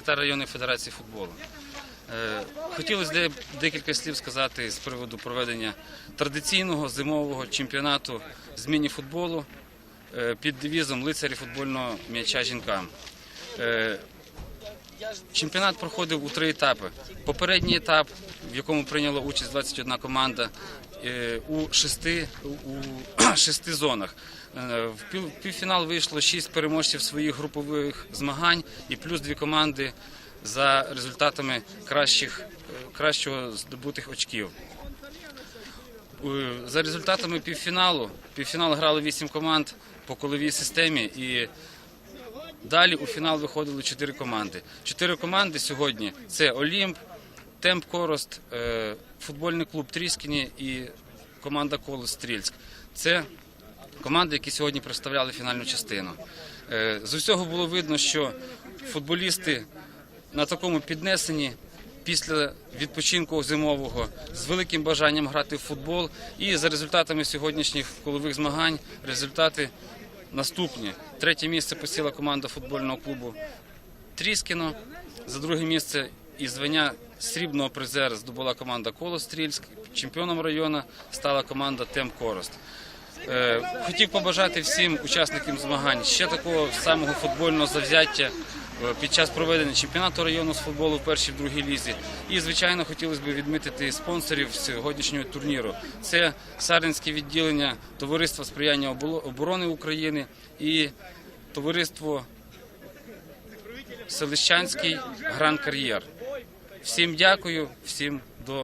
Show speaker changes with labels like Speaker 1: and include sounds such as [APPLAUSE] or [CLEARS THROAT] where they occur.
Speaker 1: секретар районної федерації футболу. Е, Хотілося де- декілька слів сказати з приводу проведення традиційного зимового чемпіонату з міні-футболу е, під девізом лицарі футбольного м'яча жінкам. Е, Чемпіонат проходив у три етапи. Попередній етап, в якому прийняла участь 21 команда у шести, у [CLEARS THROAT] шести зонах. Е, В пів- півфінал вийшло шість переможців своїх групових змагань і плюс дві команди за результатами кращих, е, кращого здобутих очків. Е, За результатами півфіналу, півфінал грали вісім команд по коловій системі і Далі у фінал виходили чотири команди. Чотири команди сьогодні це Олімп, Темп Корост, е, футбольний клуб Тріскіні і команда Колос Стрільськ. Це команди, які сьогодні представляли фінальну частину. Е, З усього було видно, що футболісти на такому піднесенні після відпочинку зимового з великим бажанням грати в футбол. І за результатами сьогоднішніх колових змагань результати наступні. Третє місце посіла команда футбольного клубу Тріскіно. За друге місце і звання срібного призера здобула команда Колострільськ. Чемпіоном району стала команда Тем Корост. Е, Хотів побажати всім учасникам змагань ще такого самого футбольного завзяття е, під час проведення чемпіонату району з футболу в першій другій лізі. І звичайно хотілося б відмітити спонсорів сьогоднішнього турніру. Це Сарненське відділення Товариства сприяння оборони України і товариство Селищанський Гран Кар'єр. Всім дякую, всім